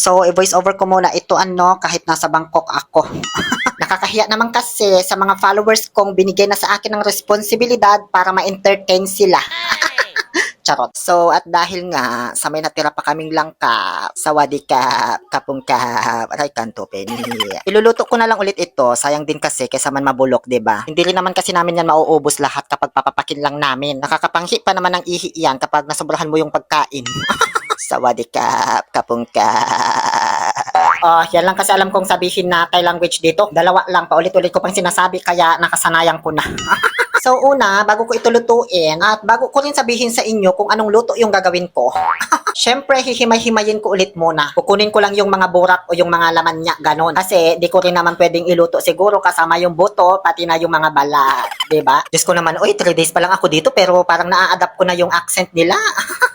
So, i-voice over ko muna ito ano, kahit nasa Bangkok ako. Nakakahiya naman kasi sa mga followers kong binigay na sa akin ng responsibilidad para ma-entertain sila. Charot. So, at dahil nga, sa may natira pa kaming langka, sawadi ka, kapong ka, aray kanto, penny. Iluluto ko na lang ulit ito, sayang din kasi, kaysa man mabulok, ba? Hindi rin naman kasi namin yan mauubos lahat kapag papapakin lang namin. Nakakapanghi pa naman ng ihi yan kapag nasobrahan mo yung pagkain. Sawadi ka, kapong ka. Oh, yan lang kasi alam kong sabihin na Thai language dito. Dalawa lang, paulit-ulit ko pang sinasabi, kaya nakasanayan ko na. So una, bago ko ito lutuin at bago ko rin sabihin sa inyo kung anong luto yung gagawin ko. Syempre, hihimay-himayin ko ulit muna. Kukunin ko lang yung mga burak o yung mga laman niya, ganon. Kasi di ko rin naman pwedeng iluto siguro kasama yung buto, pati na yung mga balat. 'di ba? Diyos ko naman, oy, 3 days pa lang ako dito pero parang naa-adapt ko na yung accent nila.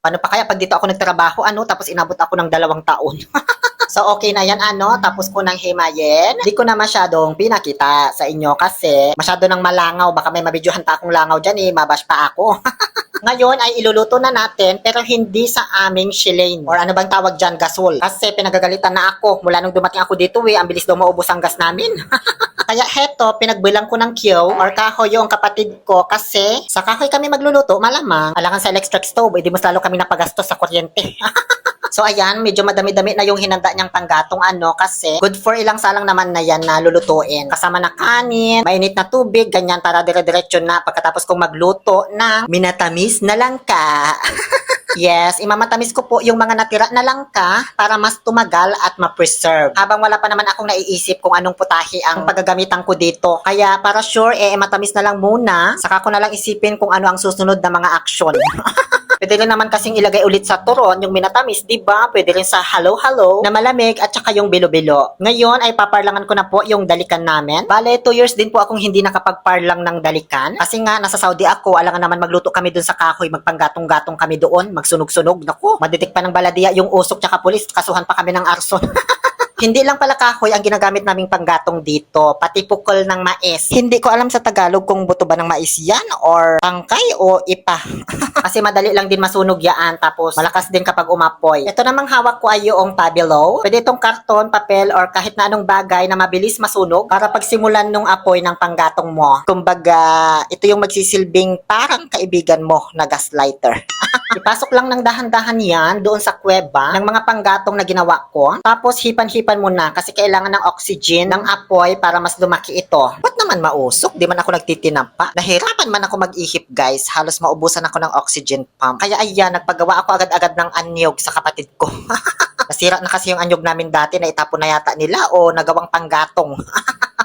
Paano pa kaya pag dito ako nagtrabaho, ano, tapos inabot ako ng dalawang taon. So, okay na yan, ano, tapos ko nang himayin. Di ko na masyadong pinakita sa inyo kasi masyado nang malangaw. Baka may mabidyohan pa akong langaw dyan, eh, mabash pa ako. Ngayon ay iluluto na natin pero hindi sa aming shilane or ano bang tawag dyan, gasol. Kasi pinagagalitan na ako mula nung dumating ako dito eh, ang bilis daw maubos ang gas namin. Kaya heto, pinagbilang ko ng Q or kahoy yung kapatid ko kasi sa kahoy kami magluluto, malamang. Alangan sa electric stove, edi mas lalo kami napagastos sa kuryente. So ayan, medyo madami-dami na yung hinanda niyang panggatong ano kasi good for ilang salang naman na yan na lulutuin. Kasama na kanin, mainit na tubig, ganyan para dire-diretso na pagkatapos kong magluto ng minatamis na langka. Yes, imamatamis ko po yung mga natira na langka para mas tumagal at ma-preserve. Habang wala pa naman akong naiisip kung anong putahe ang paggagamitan ko dito. Kaya para sure, eh, matamis na lang muna. Saka ko na lang isipin kung ano ang susunod na mga action. Pwede rin naman kasing ilagay ulit sa turon yung minatamis, di ba? Pwede rin sa halo-halo na malamig at saka yung bilo-bilo. Ngayon ay paparlangan ko na po yung dalikan namin. Bale, 2 years din po akong hindi nakapagparlang ng dalikan. Kasi nga, nasa Saudi ako, alangan naman magluto kami dun sa kahoy, magpanggatong-gatong kami doon, magsunog-sunog. Naku, madidik pa ng baladiya yung usok tsaka pulis, kasuhan pa kami ng arson. Hindi lang pala kahoy ang ginagamit naming panggatong dito, pati pukol ng mais. Hindi ko alam sa Tagalog kung buto ba ng mais yan or tangkay o ipa. Kasi madali lang din masunog yaan tapos malakas din kapag umapoy. Ito namang hawak ko ay yung pabilo. Pwede itong karton, papel or kahit na anong bagay na mabilis masunog para pagsimulan nung apoy ng panggatong mo. Kumbaga, ito yung magsisilbing parang kaibigan mo na gaslighter. Ipasok lang ng dahan-dahan yan doon sa kuweba ng mga panggatong na ginawa ko. Tapos hipan-hipan mo na kasi kailangan ng oxygen, ng apoy para mas lumaki ito. Ba't naman mausok? Di man ako nagtitinampa. Nahirapan man ako mag-ihip guys. Halos maubusan ako ng oxygen pump. Kaya ayan, nagpagawa ako agad-agad ng anyog sa kapatid ko. Nasira na kasi yung anyog namin dati na itapon na yata nila o nagawang panggatong.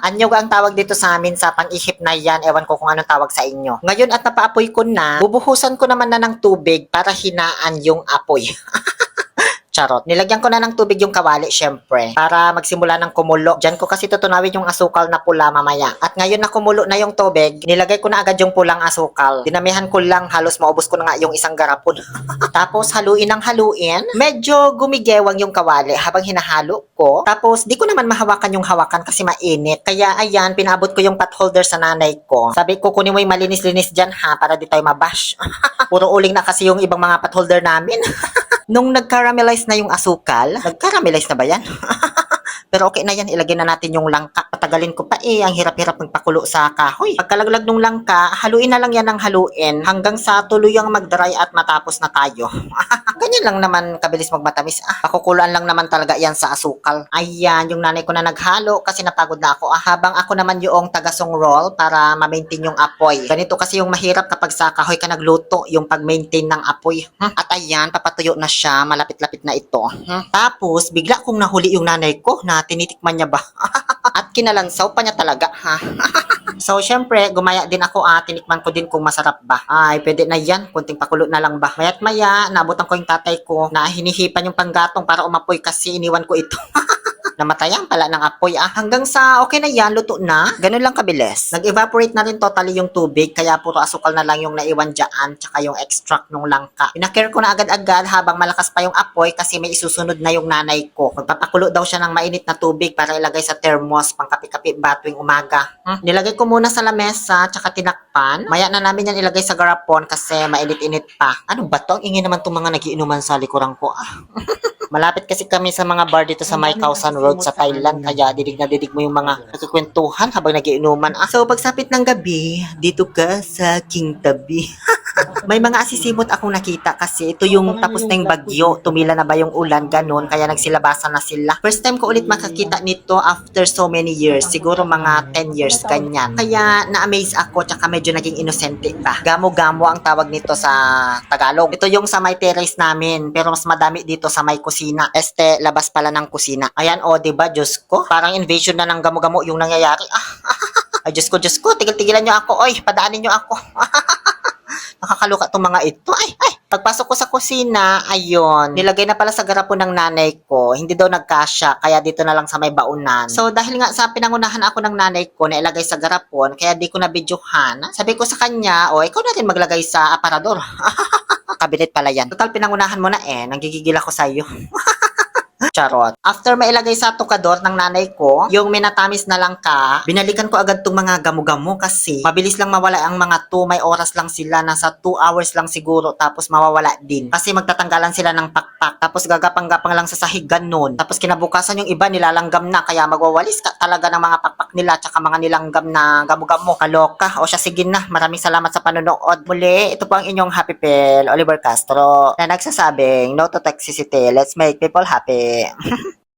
Anyog ang tawag dito sa amin sa pang-ihip na yan. Ewan ko kung anong tawag sa inyo. Ngayon at napaapoy ko na, bubuhusan ko naman na ng tubig para hinaan yung apoy. Charot. Nilagyan ko na ng tubig yung kawali, syempre, para magsimula ng kumulo. Diyan ko kasi tutunawin yung asukal na pula mamaya. At ngayon na kumulo na yung tubig, nilagay ko na agad yung pulang asukal. Dinamihan ko lang, halos maubos ko na nga yung isang garapon. Tapos haluin ng haluin. Medyo gumigewang yung kawali habang hinahalo ko. Tapos di ko naman mahawakan yung hawakan kasi mainit. Kaya ayan, pinabot ko yung pot holder sa nanay ko. Sabi ko, kunin mo yung malinis-linis dyan ha, para di tayo mabash. Puro uling na kasi yung ibang mga pot holder namin. Nung nag-caramelize na yung asukal, nag-caramelize na ba yan? Pero okay na yan, ilagay na natin yung langka. Patagalin ko pa eh, ang hirap-hirap magpakulo sa kahoy. Pagkalaglag ng langka, haluin na lang yan ng haluin hanggang sa tuluyang mag-dry at matapos na tayo. Ganyan lang naman kabilis magmatamis. Ah, pakukulaan lang naman talaga yan sa asukal. Ayan, yung nanay ko na naghalo kasi napagod na ako. Ah, habang ako naman yung tagasong roll para ma-maintain yung apoy. Ganito kasi yung mahirap kapag sa kahoy ka nagluto, yung pag-maintain ng apoy. Hmm? At ayan, papatuyo na siya, malapit-lapit na ito. Hmm? Tapos, bigla kong nahuli yung nanay ko na tinitikman niya ba? At kinalansaw pa niya talaga, ha? so, syempre, gumaya din ako, ah, tinikman ko din kung masarap ba. Ay, pwede na yan, kunting pakulo na lang ba. Maya't maya, naabutan ko yung tatay ko na hinihipan yung panggatong para umapoy kasi iniwan ko ito. Namatayan pala ng apoy ah. Hanggang sa okay na yan, luto na. Ganun lang kabilis. Nag-evaporate na rin totally yung tubig, kaya puro asukal na lang yung naiwan dyan, tsaka yung extract ng langka. Pinakare ko na agad-agad habang malakas pa yung apoy kasi may isusunod na yung nanay ko. Magpapakulo daw siya ng mainit na tubig para ilagay sa thermos, pang kape-kape ba tuwing umaga. Hmm? Nilagay ko muna sa lamesa, tsaka tinakpan. Maya na namin yan ilagay sa garapon kasi mainit-init pa. Ano ba to? Ang ingin naman itong mga nagiinuman sa likuran ko ah. Malapit kasi kami sa mga bar dito sa May Kausan Road sa Thailand. Kaya didig na didig mo yung mga nagkikwentuhan habang nagiinuman. Ah, so pagsapit ng gabi, dito ka sa King Tabi. May mga asisimot akong nakita kasi ito yung tapos na yung bagyo. Tumila na ba yung ulan, ganun. Kaya nagsilabasan na sila. First time ko ulit makakita nito after so many years. Siguro mga 10 years, ganyan. Kaya na-amaze ako, tsaka medyo naging inosente ba. Gamo-gamo ang tawag nito sa Tagalog. Ito yung sa may terrace namin, pero mas madami dito sa may kusina. Este, labas pala ng kusina. Ayan, o, oh, diba, Diyos ko? Parang invasion na ng gamo-gamo yung nangyayari. Ah, ay, Diyos ko, Diyos ko, tigil-tigilan nyo ako. Oy, padaanin nyo ako. Nakakaluka tong mga ito. Ay, ay. Pagpasok ko sa kusina, ayun, nilagay na pala sa garapon ng nanay ko. Hindi daw nagkasya, kaya dito na lang sa may baunan. So, dahil nga sa pinangunahan ako ng nanay ko na ilagay sa garapon, kaya di ko na videohan. Sabi ko sa kanya, o, ikaw na rin maglagay sa aparador. Kabinet pala yan. Total, pinangunahan mo na eh. Nanggigigil ako sa'yo. Charot. After mailagay sa tukador ng nanay ko, yung minatamis na lang ka, binalikan ko agad tong mga gamo-gamo kasi mabilis lang mawala ang mga 2, may oras lang sila, nasa 2 hours lang siguro, tapos mawawala din. Kasi magtatanggalan sila ng pakpak, tapos gagapang-gapang lang sa sahig, ganun. Tapos kinabukasan yung iba nilalanggam na, kaya magwawalis ka talaga ng mga pakpak nila, tsaka mga nilanggam na gamo-gamo. Kaloka. O siya, sige na. Maraming salamat sa panonood. Muli, ito po ang inyong happy pill, Oliver Castro, na nagsasabing, no to toxicity, let's make people happy.